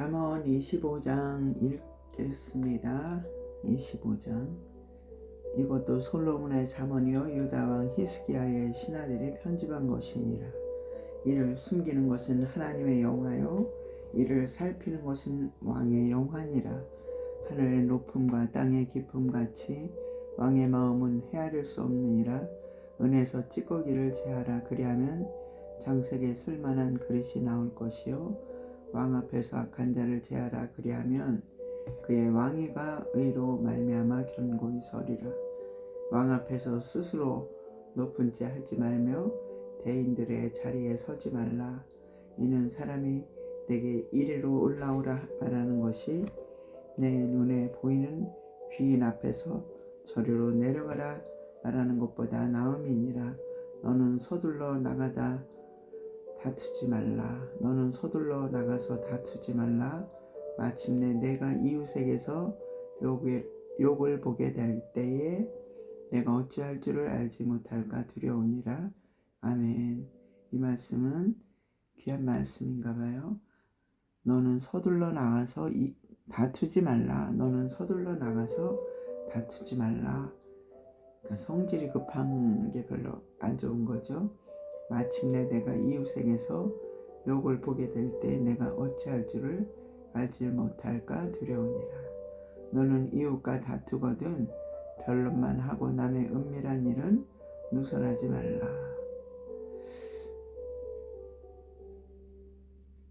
잠언 25장 읽겠습니다. 25장 이것도 솔로몬의 잠언이요 유다 왕 히스기야의 신하들이 편집한 것이니라. 이를 숨기는 것은 하나님의 영화요 이를 살피는 것은 왕의 영화니라. 하늘의 높음과 땅의 깊음 같이 왕의 마음은 헤아릴 수 없느니라. 은에서 찌꺼기를 제하라 그리하면 장색에 쓸만한 그릇이 나올 것이요 왕 앞에서 악한 자를 제하라 그리하면 그의 왕위가 의로 말미암아 견고히 서리라. 왕 앞에서 스스로 높은 자 하지 말며 대인들의 자리에 서지 말라. 이는 사람이 내게 이리로 올라오라 말하는 것이 내 눈에 보이는 귀인 앞에서 저리로 내려가라 말하는 것보다 나음이니라. 너는 서둘러 나가다 다투지 말라. 너는 서둘러 나가서 다투지 말라. 마침내 내가 이웃에게서 욕을, 욕을 보게 될 때에 내가 어찌할 줄을 알지 못할까 두려우니라. 아멘. 이 말씀은 귀한 말씀인가 봐요. 너는 서둘러 나가서 이, 다투지 말라. 너는 서둘러 나가서 다투지 말라. 그러니까 성질이 급한 게 별로 안 좋은 거죠. 마침내 내가 이웃에게서 욕을 보게 될 때 내가 어찌할 줄을 알지 못할까 두려우니라. 너는 이웃과 다투거든 변론만 하고 남의 은밀한 일은 누설하지 말라.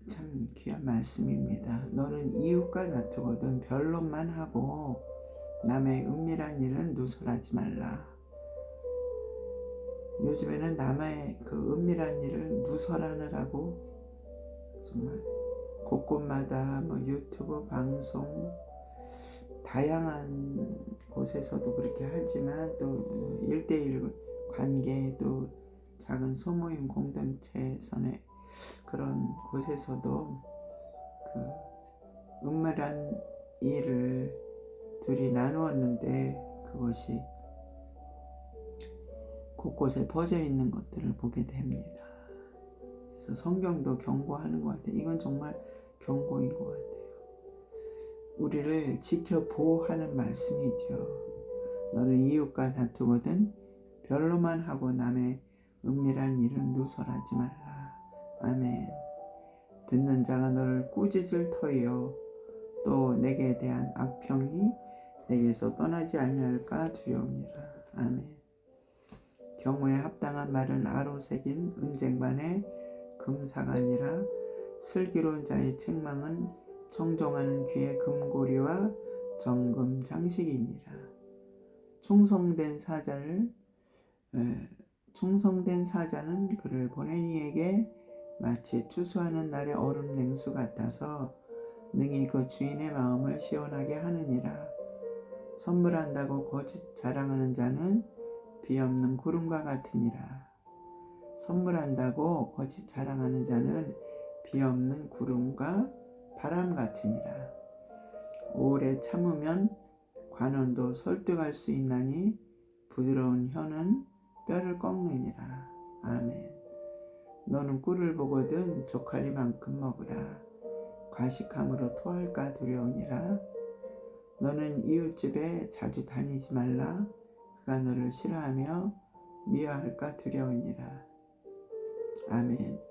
참 귀한 말씀입니다. 너는 이웃과 다투거든 변론만 하고 남의 은밀한 일은 누설하지 말라. 요즘에는 남의 그 은밀한 일을 누설하느라고 정말 곳곳마다 뭐 유튜브 방송 다양한 곳에서도 그렇게 하지만 또 일대일 관계도 작은 소모임 공동체선의 그런 곳에서도 그 은밀한 일을 둘이 나누었는데 그것이 곳곳에 퍼져 있는 것들을 보게 됩니다. 그래서 성경도 경고하는 것 같아요. 이건 정말 경고인 것 같아요. 우리를 지켜 보호하는 말씀이죠. 너는 이웃과 다투거든 별로만 하고 남의 은밀한 일은 누설하지 말라. 아멘. 듣는 자가 너를 꾸짖을 터이요. 또 내게 대한 악평이 내게서 떠나지 아니할까 두려우니라. 아멘. 경우에 합당한 말은 아로 새긴 은쟁반의 금사관이라 슬기로운 자의 책망은 청종하는 귀의 금고리와 정금 장식이니라. 충성된 사자를 충성된 사자는 그를 보낸 이에게 마치 추수하는 날의 얼음 냉수 같아서 능히 그 주인의 마음을 시원하게 하느니라. 선물한다고 거짓 자랑하는 자는 비없는 구름과 같으니라. 선물한다고 거짓 자랑하는 자는 비없는 구름과 바람 같으니라. 오래 참으면 관원도 설득할 수 있나니 부드러운 혀는 뼈를 꺾느니라. 아멘. 너는 꿀을 보거든 조카리만큼 먹으라. 과식함으로 토할까 두려우니라. 너는 이웃집에 자주 다니지 말라. 그가 너를 싫어하며 미워할까 두려우니라. 아멘.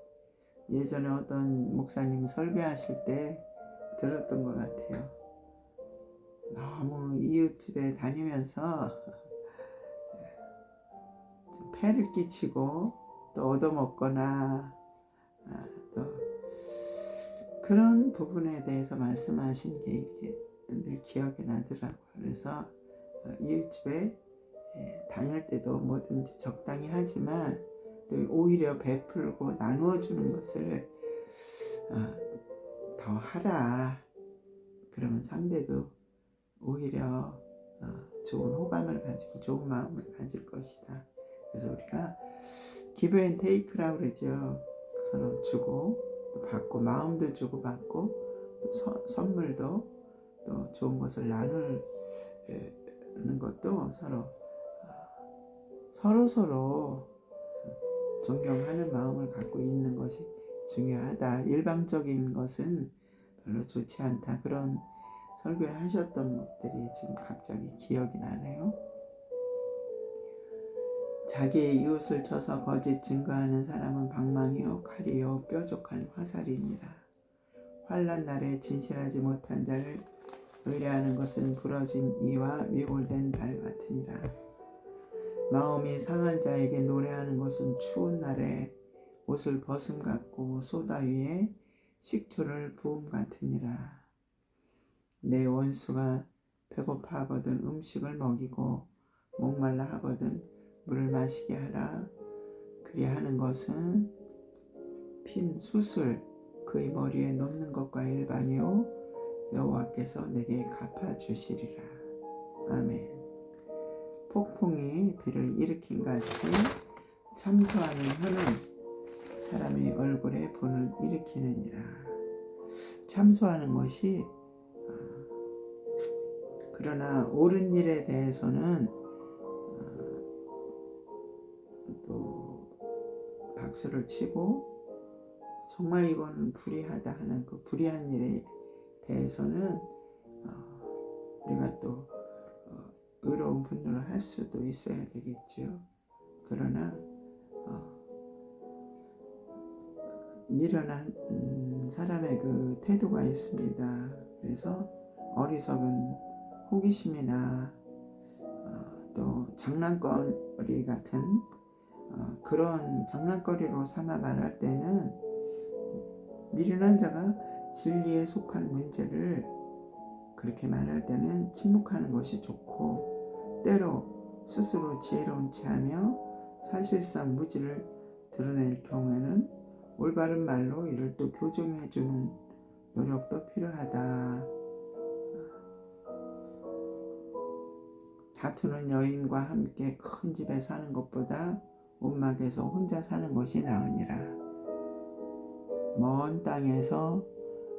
예전에 어떤 목사님 설교하실 때 들었던 것 같아요. 너무 이웃집에 다니면서 폐를 끼치고 또 얻어먹거나 아, 또 그런 부분에 대해서 말씀하신 게 이렇게 늘 기억이 나더라고요. 그래서 어, 이웃집에 예, 다닐 때도 뭐든지 적당히 하지만 또 오히려 베풀고 나누어 주는 것을 어, 더 하라. 그러면 상대도 오히려 어, 좋은 호감을 가지고 좋은 마음을 가질 것이다. 그래서 우리가 기브 앤 테이크라고 그러죠. 서로 주고 또 받고 마음도 주고 받고 또 서, 선물도 또 좋은 것을 나누는 것도 서로 서로 서로 존경하는 마음을 갖고 있는 것이 중요하다. 일방적인 것은 별로 좋지 않다 그런 설교를 하셨던 것들이 지금 갑자기 기억이 나네요. 자기의 이웃을 쳐서 거짓 증거하는 사람은 방망이요 칼이요 뾰족한 화살이니라. 환란 날에 진실하지 못한 자를 의뢰하는 것은 부러진 이와 위골된 발 같으니라. 마음이 상한 자에게 노래하는 것은 추운 날에 옷을 벗음 같고 소다 위에 식초를 부음 같으니라. 내 원수가 배고파 하거든 음식을 먹이고 목말라 하거든 물을 마시게 하라. 그리하는 것은 핀 수술 그의 머리에 놓는 것과 일반이요 여호와께서 내게 갚아 주시리라. 아멘. 폭풍이 비를 일으킨 같이 참소하는 혀는 사람의 얼굴에 분을 일으키느니라. 참소하는 것이 어, 그러나 옳은 일에 대해서는 어, 또 박수를 치고 정말 이거는 불의하다 하는 그 불의한 일에 대해서는 어, 우리가 또 어, 의로운 분노를 할 수도 있어야 되겠죠. 그러나 어, 미련한 음, 사람의 그 태도가 있습니다. 그래서 어리석은 호기심이나 어, 또 장난거리 같은 어, 그런 장난거리로 삼아 말할 때는 미련한 자가 진리에 속한 문제를 그렇게 말할 때는 침묵하는 것이 좋고 때로 스스로 지혜로운 체하며 사실상 무지를 드러낼 경우에는 올바른 말로 이를 또 교정해 주는 노력도 필요하다. 다투는 여인과 함께 큰 집에 사는 것보다 온막에서 혼자 사는 것이 나으니라. 먼 땅에서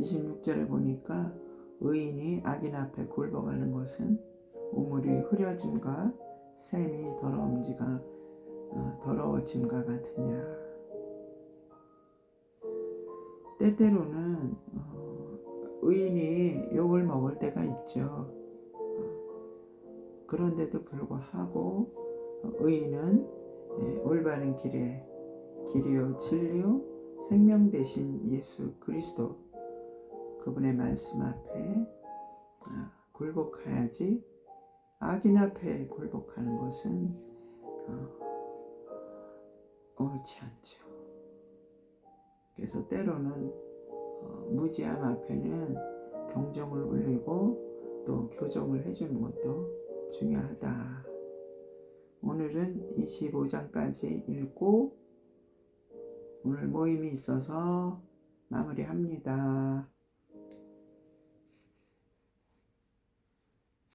26절에 보니까 의인이 악인 앞에 굴복하는 것은 우물이 흐려짐과 샘이 더러움지가 어, 더러워짐과 같으니라. 때때로는 어, 의인이 욕을 먹을 때가 있죠. 어, 그런데도 불구하고 어, 의인은 예, 올바른 길에 길이요 진리요 생명 대신 예수 그리스도 그분의 말씀 앞에 어, 굴복해야지 악인 앞에 굴복하는 것은 어, 옳지 않죠. 그래서 때로는 어, 무지함 앞에는 경정을 울리고 또 교정을 해주는 것도 중요하다. 오늘은 25장까지 읽고 오늘 모임이 있어서 마무리합니다.